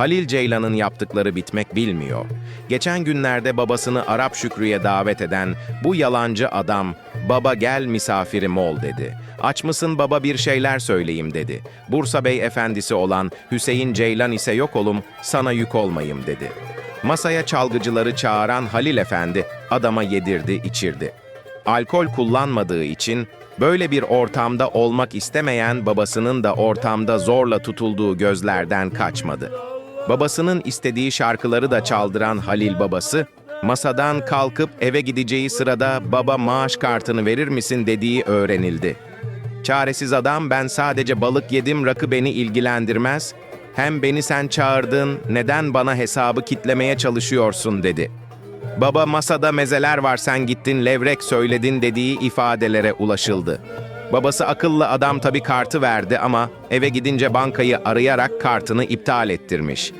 Halil Ceylan'ın yaptıkları bitmek bilmiyor. Geçen günlerde babasını Arap Şükrü'ye davet eden bu yalancı adam, baba gel misafirim ol dedi. Aç mısın baba bir şeyler söyleyeyim dedi. Bursa Bey efendisi olan Hüseyin Ceylan ise yok olum, sana yük olmayayım dedi. Masaya çalgıcıları çağıran Halil Efendi adama yedirdi, içirdi. Alkol kullanmadığı için böyle bir ortamda olmak istemeyen babasının da ortamda zorla tutulduğu gözlerden kaçmadı. Babasının istediği şarkıları da çaldıran Halil babası, masadan kalkıp eve gideceği sırada baba maaş kartını verir misin dediği öğrenildi. Çaresiz adam ben sadece balık yedim rakı beni ilgilendirmez. Hem beni sen çağırdın neden bana hesabı kitlemeye çalışıyorsun dedi. Baba masada mezeler var sen gittin levrek söyledin dediği ifadelere ulaşıldı. Babası akıllı adam tabii kartı verdi ama eve gidince bankayı arayarak kartını iptal ettirmiş.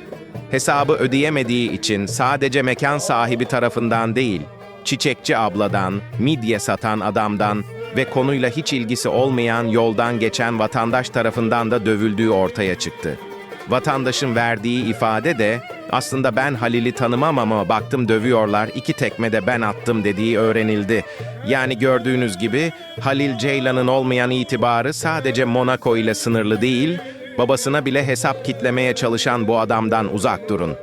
Hesabı ödeyemediği için sadece mekan sahibi tarafından değil, çiçekçi abladan, midye satan adamdan ve konuyla hiç ilgisi olmayan yoldan geçen vatandaş tarafından da dövüldüğü ortaya çıktı. Vatandaşın verdiği ifade de aslında ben Halil'i tanımam ama baktım dövüyorlar iki tekme de ben attım dediği öğrenildi. Yani gördüğünüz gibi Halil Ceylan'ın olmayan itibarı sadece Monaco ile sınırlı değil, babasına bile hesap kitlemeye çalışan bu adamdan uzak durun.